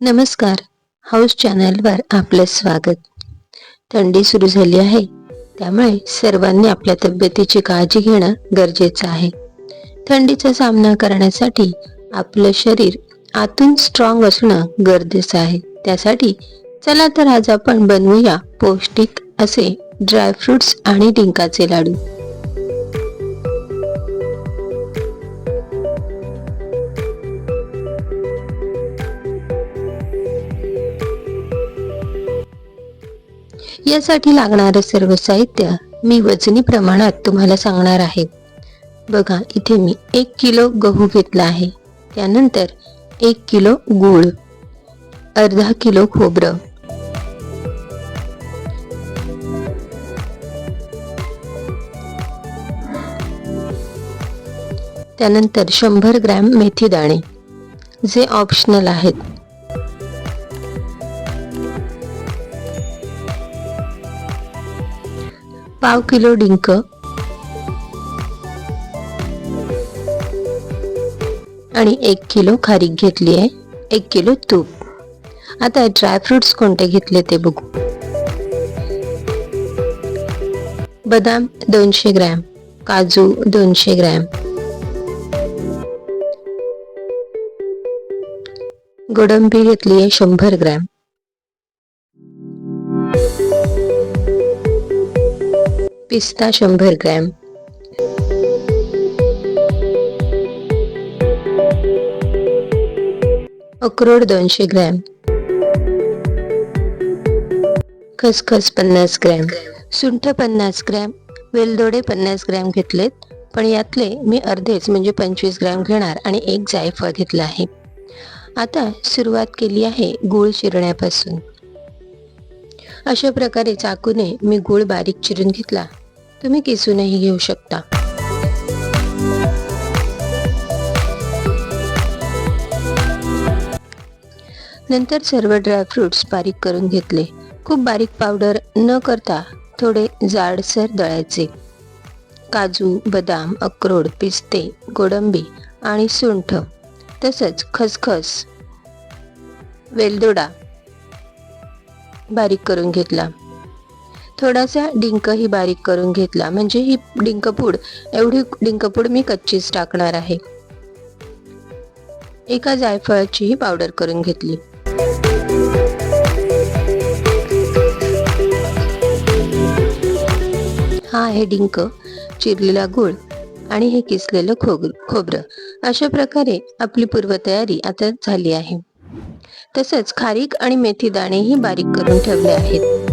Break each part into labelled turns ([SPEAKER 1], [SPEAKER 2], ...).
[SPEAKER 1] नमस्कार. हाऊस चॅनलवर आपलं स्वागत. थंडी सुरू झाली आहे त्यामुळे सर्वांनी आपल्या तब्येतीची काळजी घेणं गरजेचं आहे. थंडीचा सामना करण्यासाठी आपलं शरीर आतून स्ट्रॉंग असणं गरजेचं आहे. त्यासाठी चला तर आज आपण बनवूया पौष्टिक असे ड्रायफ्रुट्स आणि डिंकाचे लाडू. यासाठी लागणारं सर्व साहित्य मी वजनी प्रमाणात तुम्हाला सांगणार आहे. बघा इथे मी एक किलो गहू घेतला आहे. त्यानंतर एक किलो गूळ अर्धा किलो खोबरं. त्यानंतर शंभर ग्रॅम मेथी दाणे जे ऑप्शनल आहेत. पाव किलो डिंक. आणि एक किलो खारीक घेतली आहे. एक किलो तूप. आता ड्रायफ्रुट्स कोणते घेतले ते बघू. बदाम दोनशे ग्रॅम. काजू दोनशे ग्रॅम. गोडंबी घेतली आहे शंभर ग्रॅम. पिस्ता शंभर ग्रॅम. अक्रोड दोनशे ग्रॅम. खसखस पन्नास ग्रॅम. सुंठ पन्नास ग्रॅम. वेलदोडे पन्नास ग्रॅम घेतलेत. पण यातले मी अर्धेच म्हणजे पंचवीस ग्रॅम घेणार आणि एक जायफळ घेतला आहे. आता सुरुवात केली आहे गूळ चिरण्यापासून अशा प्रकारे चाकूने मी गूळ बारीक चिरून घेतला. तुम्ही किसूनही घेऊ शकता. नंतर सर्व ड्रायफ्रुट्स बारीक करून घेतले. खूप बारीक पावडर न करता थोडे जाडसर दळायचे. काजू बदाम अक्रोड पिस्ते गोडंबी आणि सुंठ तसंच खसखस वेलदोडा बारीक करून घेतला. थोडासा डिंकही बारीक करून घेतला. म्हणजे ही डिंकपूड एवढी डिंकपूड मी कच्चीच टाकणार आहे. एका जायफळाचीही पावडर करून घेतली. हा आहे डिंक चिरलेला गूळ आणि हे किसलेलं खोग खोबरं. अशा प्रकारे आपली पूर्वतयारी आता झाली आहे. तसंच खारीक आणि मेथी दाणेही बारीक करून ठेवले आहेत.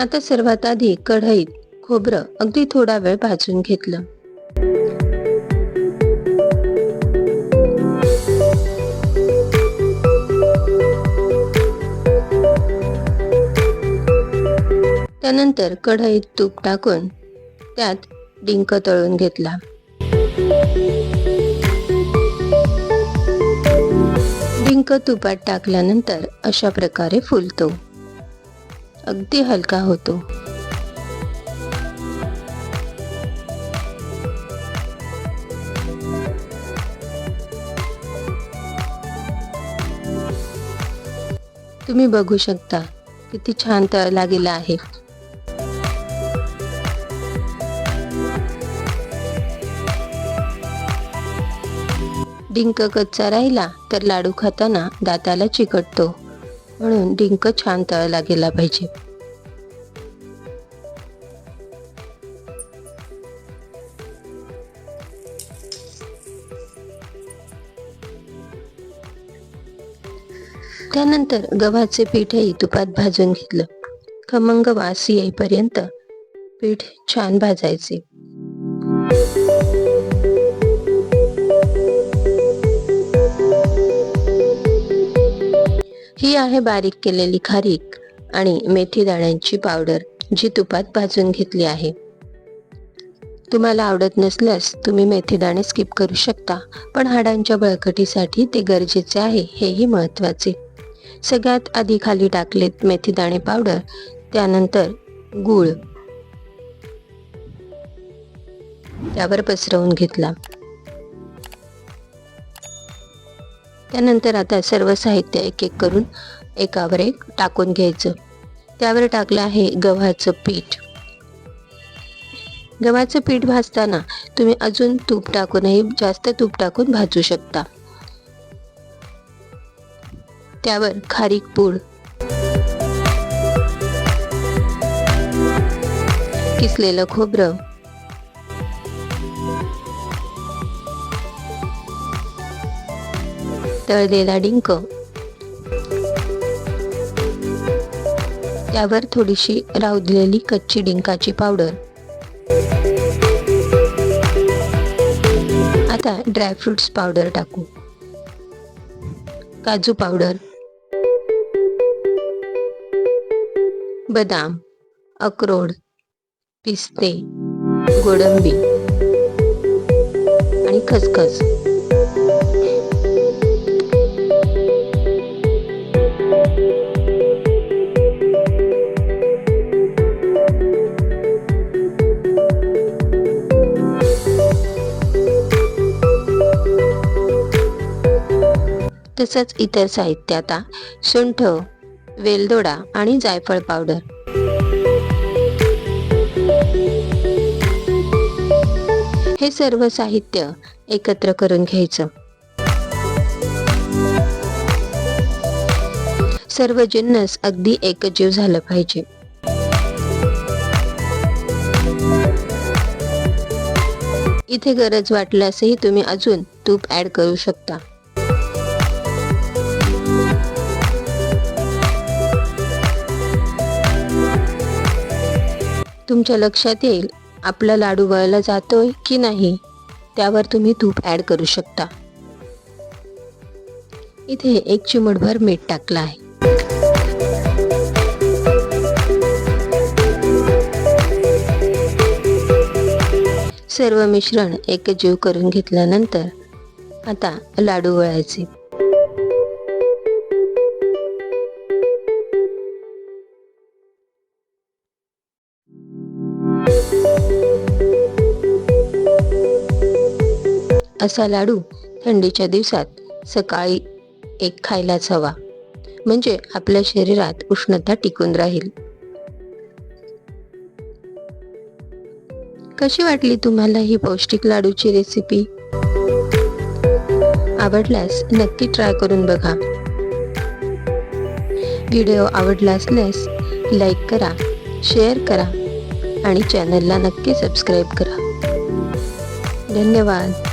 [SPEAKER 1] आता सर्वात आधी कढईत खोबरं अगदी थोडा वेळ भाजून घेतलं. त्यानंतर कढईत तूप टाकून त्यात डिंक तळून घेतला. डिंक तुपात टाकल्यानंतर अशा प्रकारे फुलतो. अगदी हलका होतो. तुम्ही बघू शकता किती छान तळला गेला आहे. डिंक कच्चा राहिला तर लाडू खाताना दाताला चिकटतो. म्हणून डिंक छान तळला गेला पाहिजे. त्यानंतर गव्हाचे पीठही तुपात भाजून घेतलं. खमंग वास येईपर्यंत पीठ छान भाजायचे. आहे बारीक केलेली खारीक आणि मेथी दाण्यांची पावडर जी तुपात भाजून घेतली आहे. तुम्हाला आवडत नसल्यास तुम्ही मेथी दाणे स्किप करू शकता पण हाडांच्या बळकटीसाठी ते गरजेचे आहे हेही महत्त्वाचे सगळ्यात आधी खाली टाकलेत मेथी दाणे पावडर त्यानंतर गूळ. त्यावर पसरवून घेतला. त्यानंतर आता सर्व साहित्य एक एक करून एकावर एक टाकून घ्यायचं. त्यावर टाकलं आहे गव्हाचं पीठ. गव्हाचं पीठ भाजताना तुम्ही अजून तूप टाकूनही जास्त तूप टाकून भाजू शकता. त्यावर खारीक पूड. किसलेलं खोबरं. तळलेला डिंक. त्यावर थोडीशी रावलेली कच्ची डिंकाची पावडर. आता ड्रायफ्रुट्स पावडर टाकू. काजू पावडर. बदाम अक्रोड पिस्ते गोडंबी आणि खसखस. तसंच इतर साहित्य आता सुंठ वेलदोडा आणि जायफळ पावडर हे सर्व साहित्य एकत्र करून घ्यायचं. सर्व जिन्नस अगदी एकजीव झालं पाहिजे. इथे गरज वाटल्यासही तुम्ही अजून तूप ऍड करू शकता. तुमच्या लक्षात येईल आपला लाडू वळला जातोय की नाही त्यावर तुम्ही तूप ॲड करू शकता. इथे एक चिमटभर मीठ टाकलं आहे. सर्व मिश्रण एकजीव करून घेतल्यानंतर आता लाडू वळायचे. असा लाडू थंडीच्या दिवसात सकाळी एक खायलाच हवा. म्हणजे आपल्या शरीरात उष्णता टिकून राहील. कशी वाटली तुम्हाला ही पौष्टिक लाडूची रेसिपी आवडल्यास नक्की ट्राय करून बघा. व्हिडिओ आवडला असल्यास लाईक करा शेअर करा आणि चॅनलला नक्की सबस्क्राईब करा. धन्यवाद.